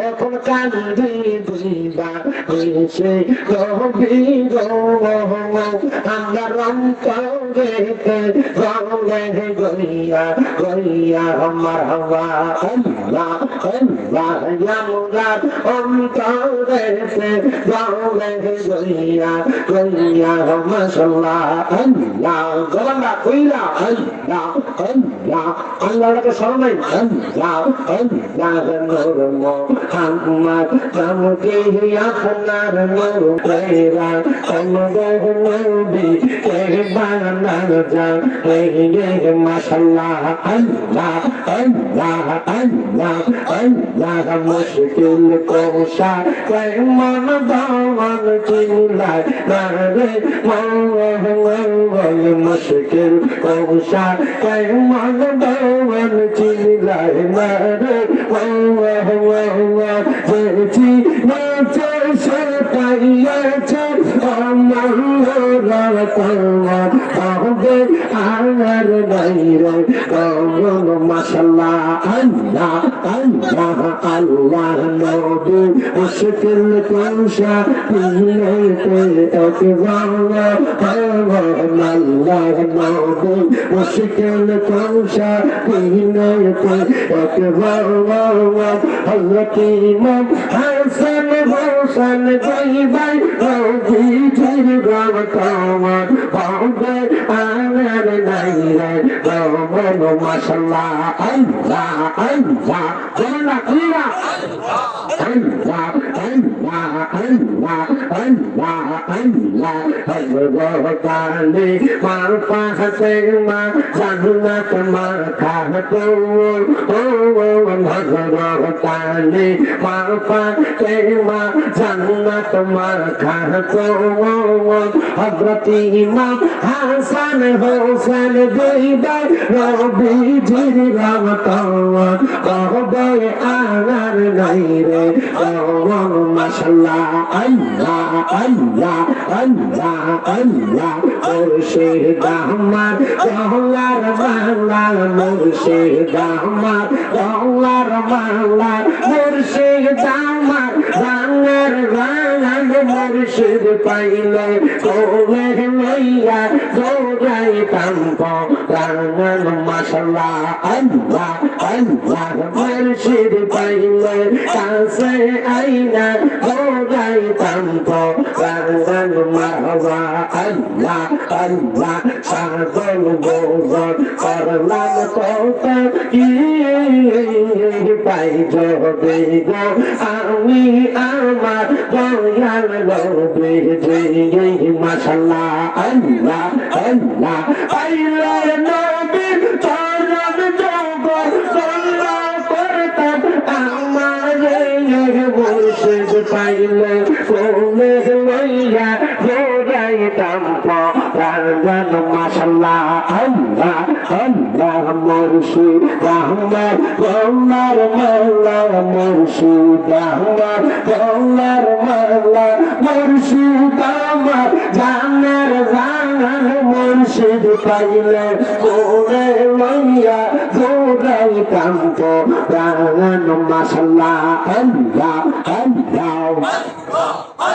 এখন কান্দি গো আমরা রং করে রঙে গইয়া গইয়া আমার হওয়া আল্লাহ আল্লাহ আমরা অন্তরে রঙে গইয়া গইয়া মাশাল্লাহ আল্লাহ গলা কইলা আল্লাহ আল্লাহ আল্লাহকে স্মরণ আল্লাহ আল্লাহ নূর মোহাম্মদ নামকে আপনার নূর প্রেরা অনুগ্রহ নবী কে মাশাল্লাহ আল্লাহ আল্লাহ আল্লাহ আল্লাহ মুশকিল কোশা কই মন দামন চিল্লায় না রে মঙ্গল মুশকিল নাই রে মাশাল্লাহ আল্লাহ আল্লাহ আল্লাহ নবী মুশকিল কোশা পিলেতে একবার আল্লাহ নবী মুশকিল কোশা পিলেতে একবার হযরত ইমাম হাসান হোসেন ভাই ভাই মাশাল্লাহ আল্লাহ আল্লাহ বলা কিরা আল্লাহ আল্লাহ আল্লাহ আল্লাহ আল্লাহ ভগবানে মা পাহতে মা জান্নাত মা খাতো ও ভগবানে মা পাহতে মা জান্নাত মা খাতো হযরত ইমাম হাসান হোসেন দুই ভাই নবীজির রহমত আর নাই রে কমন মাশাল্লাহ আল্লাহ আল্লাহ আল্লাহ আল্লাহ মুর্শিদ আমার দহলার মালা মুর্শিদ আমার দহলার মালা মুর্শিদ আমার রাঙার রাঙার মুর্শিদ পাইলে কোলে লইয়া দৌড়াই কাম্প মাশাল্লাহ আল্লাহ আল্লাহ মুর্শিদ পাইলে কাছে আইনা দৌড়াই কাম্প রাঙান মারবা আল্লাহ আল্লাহ সাগল গোবর করলাম কত কি পাই যাবে গো আমি আমার দয়াল আল্লাহ আল্লাহ আল্লাহ পাইলে কোলে লইয়া দৌড়াইতাম প্রাণ মাশাল্লাহ আল্লাহ আল্লাহ মুর্শিদ আমার গৌলার মাল্লা মুর্শিদ আমার গৌলার মাল্লা মুর্শিদ আমার জানার জানার মুর্শিদ পাইলে কোলে লইয়া দৌড়াইতাম প্রাণ মাশাল্লাহ আল্লাহ আল্লাহ